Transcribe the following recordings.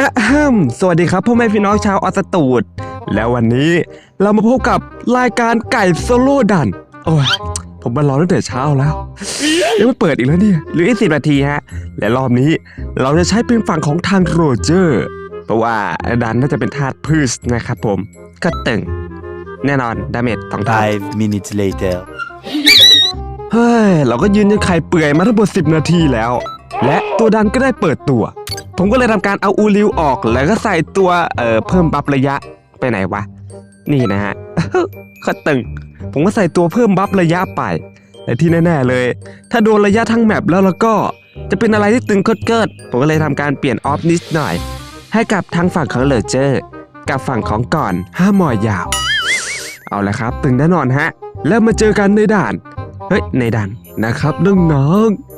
อะฮัมสวัสดีครับพ่อแม่พี่น้องชาวออสตูด แล้ววันนี้เรามาพบกับรายการไก่โซโล่ดัน โอ้ย ผมมารอตั้งแต่เช้าแล้ว ยังไม่เปิดอีกแล้วเนี่ยเหรืออีกสิบนาทีฮะ และรอบนี้เราจะใช้เป็นฝั่งของทางโรเจอร์ เพราะว่าดันน่าจะเป็นธาตุพืชนะครับผมก็ตึงแน่นอนดาเมจสองเท่า Five minutes later. เฮ้ย เราก็ยืนยันไข่เปื่อยมาทั้งหมด10 นาทีแล้ว และตัวดันก็ได้เปิดตัว ผมก็เลยทำการเอาอูริวออกแล้วก็ใส่ตัวเอ่อเพิ่มบัฟระยะไปไหนวะ นี่นะฮะก็ตึง ผมก็ใส่ตัวเพิ่มบัฟระยะไปแต่ที่แน่ๆเลย ถ้าโดนระยะทั้งแมปแล้วแล้วก็จะเป็นอะไรที่ตึงเกิดๆผมก็เลยทำการเปลี่ยนออฟนิดหน่อย ให้กับทางฝั่งของเลเจอร์กับฝั่งของก่อนห้ามอยาว เอาละครับ ตึงแน่นอนฮะ แล้วมาเจอกันในด่าน เฮ้ยในด่านนะครับน้องๆ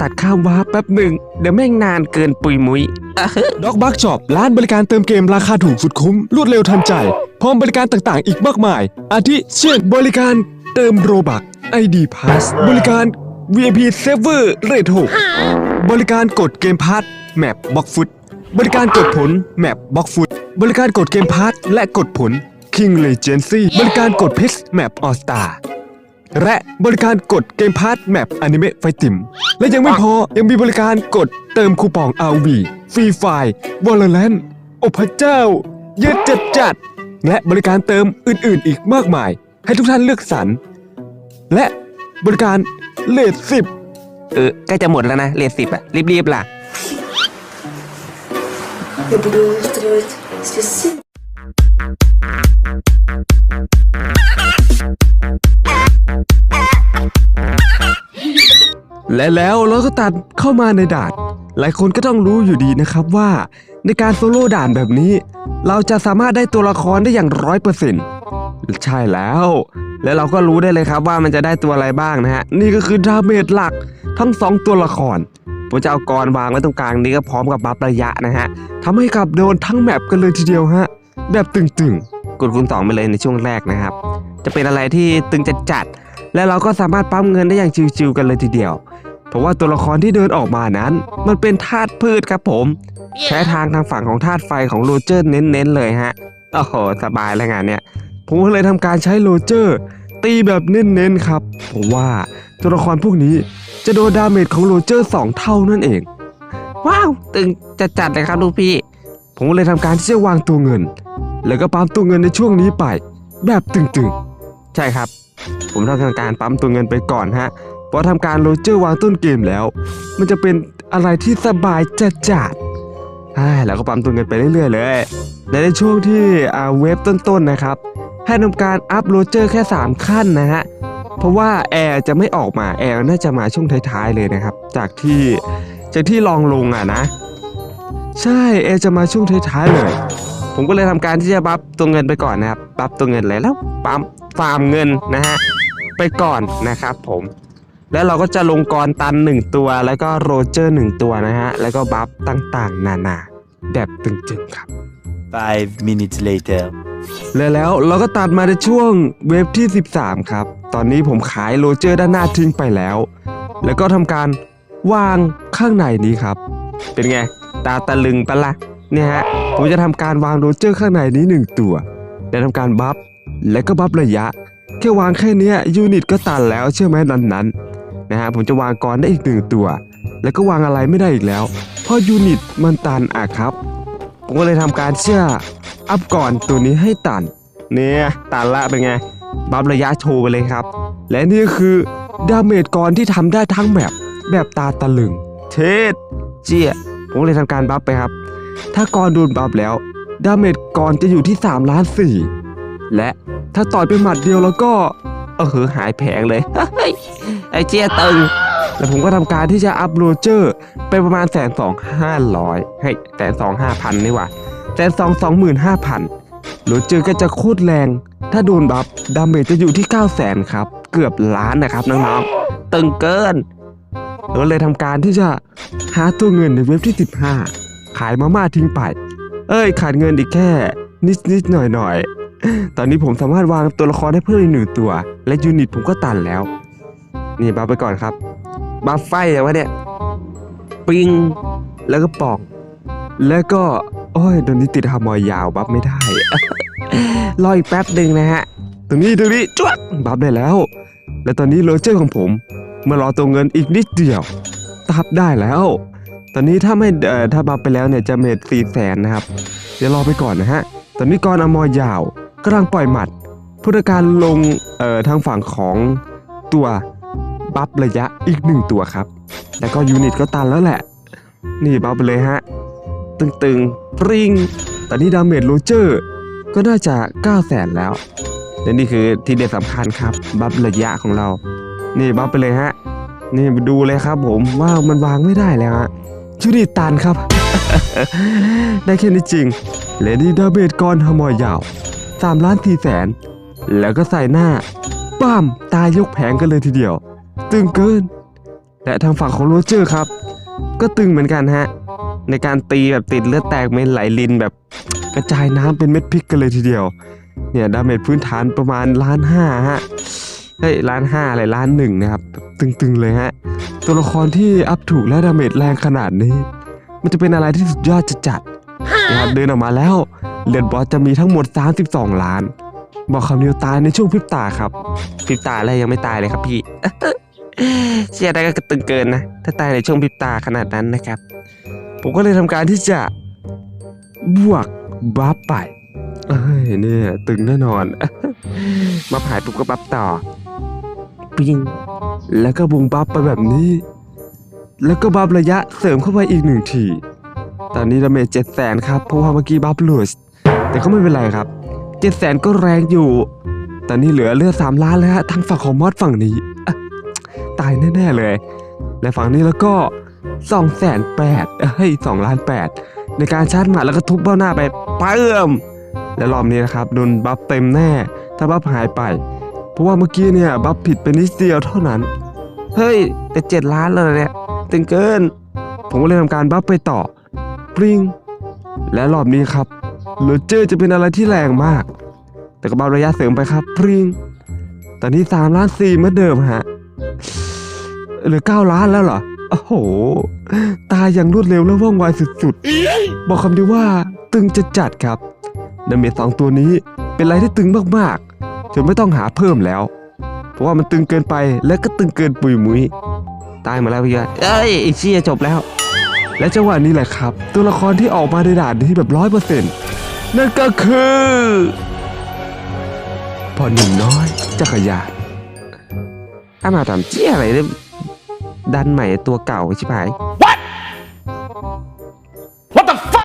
ตัดข้ามว้าร์ปแป๊บหนึ่ง เดี๋ยวแม่งนานเกินปุยมุยอะเฮ้ด็อกบักช็อปร้านบริการเติมเกมราคาถูกสุดคุ้ม รวดเร็วทันใจ พร้อมบริการต่างๆ อีกมากมาย อาทิเช่นบริการเติมโรบัก ID Pass บริการ VIP Server เรท6บริการกดเกมพาร์ทแมปบ็อกฟุตบริการกดผลแมปบ็อกฟุตบริการกดเกมพาร์ทและกดผล King Legacy บริการกดเพชรแมปออสตา และบริการกดเกมพาร์ทแมปอนิเมะไฟติม และยังไม่พอ ยังมีบริการกดเติมคูปอง RV ฟรีไฟล์วอลเลนโอ้พระเจ้า เยอะจัดจัดๆและบริการเติมอื่นๆอีกมากมาย ให้ทุกท่านเลือกสรร และบริการเลทสิบ เออใกล้จะหมดแล้วนะ เลทสิบอะรีบๆล่ะ Я буду устраивать здесь และแล้วเราก็ตัดเข้ามาในด่าน หลายคนก็ต้องรู้อยู่ดีนะครับว่า ในการโซโล่ด่านแบบนี้ เราจะสามารถได้ตัวละครได้อย่างร้อยเปอร์เซ็นต์ใช่แล้ว และเราก็รู้ได้เลยครับว่ามันจะได้ตัวอะไรบ้างนะฮะ นี่ก็คือดาเมจหลักทั้งสองตัวละครผมจะเอากรวางไว้ตรงกลางนี้ก็พร้อมกับบัฟระยะนะฮะทำให้กับโดนทั้งแมปกันเลยทีเดียวฮะ แบบตึงๆ กดคูณสองไปเลยในช่วงแรกนะครับ จะเป็นอะไรที่ตึงจัดจัดและเราก็สามารถปั๊มเงินได้อย่างชิวๆกันเลยทีเดียว เพราะว่าตัวละครที่เดินออกมานั้น มันเป็นธาตุพืชครับผมใช้ทางทางฝั่งของธาตุไฟของโรเจอร์เน้นๆเลยฮะโอ้โหสบายแล้วงานเนี้ยผมก็เลยทำการใช้โรเจอร์ ตีแบบเน้นๆครับเพราะว่าตัวละครพวกนี้จะโดนดาเมจของโรเจอร์สองเท่านั่นเอง ว้าวตึงจัดจัดๆเลยครับลูกพี่ ผมก็เลยทำการที่จะวางตัวเงิน แล้วก็ปั๊มตัวเงินในช่วงนี้ไป แบบตึงๆ ใช่ครับ ผมทำการปั๊มตัวเงินไปก่อนฮะ พอทำการโรเจอร์วางต้นเกมแล้ว มันจะเป็นอะไรที่สบายจัดจัดๆอ่แล้วก็ปั๊มตัวเงินไปเรื่อยๆ เลยและในช่วงที่เว็บต้นๆนะครับให้ทำการอัพโรเจอร์แค่ 3 ขั้นนะฮะเพราะว่าแอร์จะไม่ออกมาแอร์น่าจะมาช่วงท้ายๆเลยนะครับ จากที่จากที่ลองลงอะนะ ใช่แอร์จะมาช่วงท้ายๆเลยผมก็เลยทำการที่จะบัฟตัวเงินไปก่อนนะครับบัฟตัวเงินเลยแล้วปั๊มฟาร์มเงินนะฮะไปก่อนนะครับผม แล้วเราก็จะลงกรตัน 1 ตัว แล้วก็โรเจอร์ 1 ตัวนะฮะ แล้วก็บัฟต่างๆ นานา แบบตึงๆครับ Five minutes later. และแล้วเราก็ตัดมาในช่วงเวฟที่ 13 ครับ ตอนนี้ผมขายโรเจอร์ด้านหน้าทิ้งไปแล้ว แล้วก็ทำการวางข้างในนี้ครับ เป็นไง ตาตะลึงปะละ่ะเนี่ยฮะ ผมจะทำการวางโรเจอร์ข้างในนี้ 1 ตัว และทำการบัฟ และก็บัฟระยะ แค่วางแค่เนี้ยยูนิตก็ตันแล้วเชื่อไหมนั้นนั้นๆ นะฮะผมจะวางกรได้อีกหนึ่งตัว แล้วก็วางอะไรไม่ได้อีกแล้ว เพราะยูนิตมันตันอะครับ ผมก็เลยทำการเชื่ออัพก่อนตัวนี้ให้ตัน เนี่ยตันละเป็นไง บัฟระยะโชว์ไปเลยครับ และนี่คือดาเมจกรที่ทำได้ทั้งแบบแบบตาตะลึง เทศเจี๊ยผมเลยทำการบัฟไปครับ ถ้ากรโดนบัฟแล้ว ดาเมจกรจะอยู่ที่3ล้าน4และถ้าต่อยไปหมัดเดียวแล้วก็ เออเหอหายแผงเลยเฮ้ยไอเจี๊ยตึง แล้วผมก็ทำการที่จะอัพโรเจอร์ไปประมาณแสนสองห้าร้อยเฮ้แสนสองห้าพันนี่ว่าแสนสองสองหมื่นห้าพันโรเจอร์ก็จะโคตรแรง ถ้าโดนบัฟดาเมจจะอยู่ที่9 0 0แสนครับ เกือบล้านนะครับน้องๆตึงเกินเราเลยทำการที่จะหาตัวเงินในเว็บที่ 15 ขายมาม่าทิ้งไป เอ้ยขาดเงินอีกแค่ นิดๆหน่อยๆตอนนี้ผมสามารถวางตัวละครได้เพิ่มอีกหนึ่งตัว และยูนิตผมก็ตันแล้ว นี่บัฟไปก่อนครับ บัฟไฟอะไรวะเนี่ย ปิง แล้วก็ปอก แล้วก็ โอ้ยตรงนี้ติดฮามอยยาวบัฟไม่ได้ รออีกแป๊บหนึ่งนะฮะ ตรงนี้ตรงนี้จ้วกบัฟได้แล้ว และตอนนี้โรเจอร์ของผมมื่อรอตัวเงินอีกนิดเดียว ตับได้แล้ว ตอนนี้ถ้าไม่เอ่อถ้าบัฟไปแล้วเนี่ยจะเมดสี่แสนนะครับ เดี๋ยวรอไปก่อนนะฮะ ตอนนี้กรอมอยยาวกำลังปล่อยหมัด พุทธการลงเอ่อทางฝั่งของตัวบัฟระยะอีกหนึ่งตัวครับ แล้วก็ยูนิตก็ตันแล้วแหละ นี่บัฟไปเลยฮะ ตึงๆ ปริงตอนนี้ดาเมจโรเจอร์ก็น่าจะ9 0 0แสนแล้วและนี่คือทีเด็ดสำคัญครับ บัฟระยะของเรา นี่บัฟไปเลยฮะ นี่มาดูเลยครับผมว่ามันวางไม่ได้แล้วฮะยูนิตตันครับ ได้แค่นี้จริงเลดี้ดาเบดกอนฮามอยยาว3ล้าน4แสน แล้วก็ใส่หน้าป้ามตายยกแผงกันเลยทีเดียว ตึงเกิน และทางฝั่งของโรเจอร์ครับ ก็ตึงเหมือนกันฮะ ในการตีแบบติดเลือดแตกเม็ดไหลลินแบบกระจายน้ำเป็นเม็ดพริกกันเลยทีเดียว เนี่ยดาเมจพื้นฐานประมาณล้านห้าฮะเฮ้ยล้านห้าอะไรล้านหนึ่งนะครับ ตึงๆเลยฮะ ตัวละครที่อัพถูกและดาเมจแรงขนาดนี้ มันจะเป็นอะไรที่สุดยอดจะจัดนะครับเดินออกมาแล้วเลือดบอสจะมีทั้งหมด 32 ล้าน บอกคำเดียวตายในช่วงพริบตาครับพริบตาอะไรยังไม่ตายเลยครับพี่ เชื่อได้ก็ตึงเกินนะ ถ้าตายในช่วงพริบตาขนาดนั้นนะครับ ผมก็เลยทำการที่จะบวกบัฟไปเอ้ยเนี่ยตึงแน่นอนมาหายปุ๊บก็บัฟต่อ ปิ้งแล้วก็บุงบัฟไปแบบนี้ แล้วก็บัฟระยะเสริมเข้าไปอีกหนึ่งที ตอนนี้ดาเมจเจ็ดแสนครับ เพราะว่าเมื่อกี้บัฟหลุดแต่ก็ไม่เป็นไรครับ เจ็ดแสนก็แรงอยู่ตอนนี้เหลือเลือดสามล้านแล้วฮะทางฝั่งของมอดฝั่งนี้ ตายแน่ๆเลย และฝั่งนี้แล้วก็สองแสนแปดเฮ้ยสองล้านแปดในการชาร์จหมาแล้วก็ทุบเบ้าหน้าไปเพิ่มและรอบนี้นะครับโดนบัฟเต็มแน่ ถ้าบัฟหายไป เพราะว่าเมื่อกี้เนี่ยบัฟผิดไปนิดเดียวเท่านั้น เฮ้ย แต่เจ็ดล้านเลยเนี่ยตึงเกิน ผมก็เลยทำการบัฟไปต่อปริงและรอบนี้ครับ โรเจอร์จะเป็นอะไรที่แรงมาก แต่ก็บัฟระยะเสริมไปครับปริงตอนนี้สามล้านสี่เหมือนเดิมฮะเหลือเก้าล้านแล้วเหรอโอ้โห ตายอย่างรวดเร็วและว่องไวสุดๆ บอกคำเดียวว่าตึงจะจัดครับดาเมจสองตัวนี้เป็นอะไรที่ตึงมากๆจนไม่ต้องหาเพิ่มแล้ว เพราะว่ามันตึงเกินไปและก็ตึงเกินปุยมุยตายมาแล้วพี่ยเอ้ยไอ้เชี่ยจบแล้ว และจังหวะนี้แหละครับ ตัวละครที่ออกมาในด่านที่แบบร้อยเปอร์เซ็นต์ นั่นก็คือพอหนุ่มน้อยจักรยานอามาถามเชี่ยอะไรเนี่ยดันใหม่ตัวเก่าชิบหาย